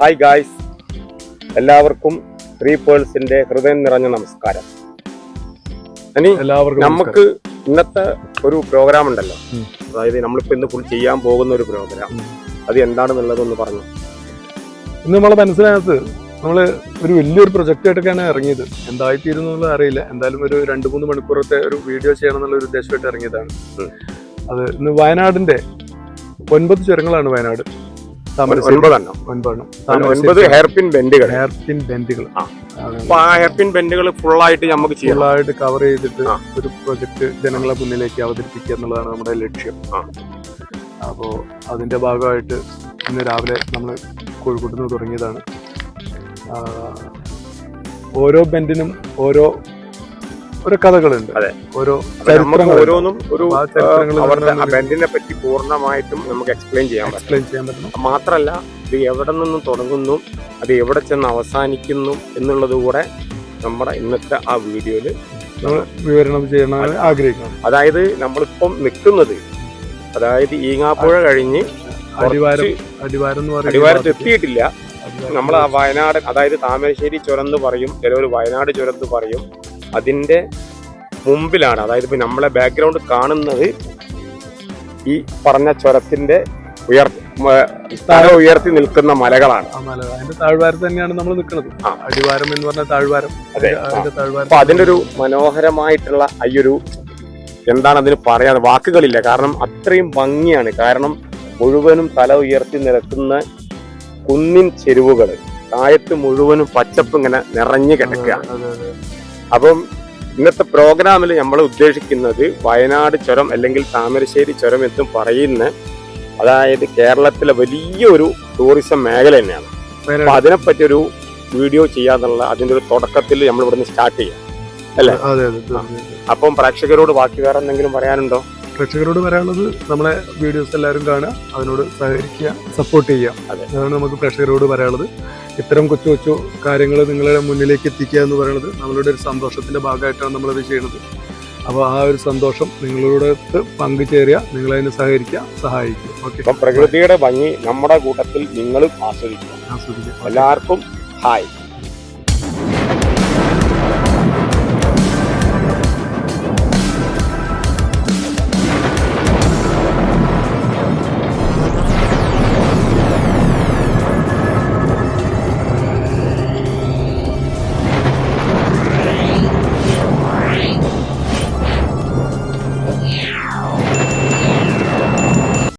Hi guys എല്ലാവർക്കും three പേഴ്സിന്റെ ഹൃദയം നിറഞ്ഞ നമസ്കാരം. ഇനി എല്ലാവർക്കും നമുക്ക് ഇന്നത്തെ ഒരു പ്രോഗ്രാം ഉണ്ടല്ലോ. അതായത് നമ്മളിപ്പോ ഇന്ന് ഫുൾ ചെയ്യാൻ പോകുന്ന ഒരു പ്രോഗ്രാം അത് അത് എന്താണെന്നുള്ളതൊന്ന് പറഞ്ഞു. ഇന്ന് നമ്മളെ മനസ്സിലായത് നമ്മൾ ഒരു വലിയൊരു പ്രൊജക്റ്റ് ആയിട്ടൊക്കെയാണ് ഇറങ്ങിയത്. എന്നുള്ളത് അറിയില്ല. എന്തായാലും ഒരു രണ്ട് മൂന്ന് മണിക്കൂറത്തെ ഒരു വീഡിയോ ചെയ്യണം എന്നുള്ള ഒരു ഉദ്ദേശമായിട്ട് ഇറങ്ങിയതാണ്. അത് ഇന്ന് വയനാടിന്റെ ഒൻപത് ചുരങ്ങളാണ് വയനാട്. ഒൻപത് ഹെയർപിൻ ബെൻഡുകൾ. ഹെയർപിൻ ബെൻഡുകൾ. അപ്പൊ ആ ഹെയർപിൻ ബെൻഡുകൾ ഫുൾ ആയിട്ട് നമുക്ക് ഫുള്ളായിട്ട് കവർ ചെയ്തിട്ട് ഒരു പ്രൊജക്ട് ജനങ്ങളെ മുന്നിലേക്ക് അവതരിപ്പിക്കുക എന്നുള്ളതാണ് നമ്മുടെ ലക്ഷ്യം. അപ്പോ അപ്പോൾ അതിന്റെ ഭാഗമായിട്ട് ഇന്ന് രാവിലെ നമ്മൾ കോഴിക്കോട്ട് നിന്ന് തുടങ്ങിയതാണ് ഓരോ ബെൻഡിനും ഓരോ ഓരോ കഥകളുണ്ട്. അതെ. ഓരോ ഓരോന്നും ഒരു ബെൻഡിനെ പറ്റി പൂർണമായിട്ടും നമുക്ക് എക്സ്പ്ലെയിൻ ചെയ്യാൻ എക്സ്പ്ലെയിൻ ചെയ്യാൻ പറ്റും. മാത്രല്ല ഇത് എവിടെ നിന്നും തുടങ്ങുന്നു അത് എവിടെ ചെന്ന് അവസാനിക്കുന്നു എന്നുള്ളത് കൂടെ നമ്മുടെ ഇന്നത്തെ ആ വീഡിയോയിൽ നമ്മൾ വിവരണം ചെയ്യണമെന്ന് ആഗ്രഹിക്കുന്നു. അതായത് നമ്മളിപ്പം നിൽക്കുന്നത് അതായത് ഈങ്ങാപ്പുഴ കഴിഞ്ഞ് അടിവാരത്ത് എത്തിയിട്ടില്ല. നമ്മൾ ആ വയനാട് അതായത് താമരശ്ശേരി ചുരം എന്ന് പറയും ചിലവർ വയനാട് ചുരം എന്ന് പറയും. അതിന്റെ മുമ്പിലാണ് അതായത് ഇപ്പൊ നമ്മളെ ബാക്ക്ഗ്രൗണ്ട് കാണുന്നത് ഈ പറഞ്ഞ ചുരത്തിന്റെ ഉയർ സ്ഥലം ഉയർത്തി നിൽക്കുന്ന മലകളാണ്. അതിന്റെ താഴ്വാരത്ത് തന്നെയാണ് നമ്മൾ നിൽക്കുന്നത്. അടിവാരം എന്ന് പറഞ്ഞ താഴ്വാരം. അപ്പൊ അതിന്റെ ഒരു മനോഹരമായിട്ടുള്ള ഈ ഒരു എന്താണ് അതിന് പറയാൻ വാക്കുകളില്ല. കാരണം അത്രയും ഭംഗിയാണ്. കാരണം മുഴുവനും തല ഉയർത്തി നിൽക്കുന്ന കുന്നിൻ ചെരുവുകൾ താഴത്ത് മുഴുവനും പച്ചപ്പ് ഇങ്ങനെ നിറഞ്ഞു കിടക്കുകയാണ്. അതെ. അപ്പം ഇന്നത്തെ പ്രോഗ്രാമിൽ നമ്മൾ ഉദ്ദേശിക്കുന്നത് വയനാട് ചുരം അല്ലെങ്കിൽ താമരശ്ശേരി ചുരം എന്നും പറയുന്ന അതായത് കേരളത്തിലെ വലിയൊരു ടൂറിസം മേഖല തന്നെയാണ് അപ്പൊ. അതിനെപ്പറ്റി ഒരു വീഡിയോ ചെയ്യാന്നുള്ള അതിന്റെ ഒരു തുടക്കത്തിൽ നമ്മൾ ഇവിടുന്ന് സ്റ്റാർട്ട് ചെയ്യാം അല്ലേ? അപ്പം പ്രേക്ഷകരോട് ബാക്കി വേറെ എന്തെങ്കിലും പറയാനുണ്ടോ പ്രേക്ഷകരോട് പറയാനുള്ളത് നമ്മളെ വീഡിയോസ് എല്ലാവരും കാണുക അതിനോട് സഹകരിക്കുക സപ്പോർട്ട് ചെയ്യുക. അതെ. അതാണ് നമുക്ക് പ്രേക്ഷകരോട് പറയാനുള്ളത്. ഇത്തരം കൊച്ചു കൊച്ചു കാര്യങ്ങൾ നിങ്ങളുടെ മുന്നിലേക്ക് എത്തിക്കുക എന്ന് പറയുന്നത് നമ്മളുടെ ഒരു സന്തോഷത്തിന്റെ ഭാഗമായിട്ടാണ് നമ്മളത് ചെയ്യുന്നത്. അപ്പോൾ ആ ഒരു സന്തോഷം നിങ്ങളോട് പങ്കുചേരുക നിങ്ങളതിനെ സഹകരിക്കുക സഹായിക്കുക. ഓക്കെ പ്രകൃതിയുടെ ഭംഗി നമ്മുടെ കൂട്ടത്തിൽ നിങ്ങളും ആസ്വദിക്കുക. ആസ്വദിക്കുക. എല്ലാവർക്കും ഹായ്.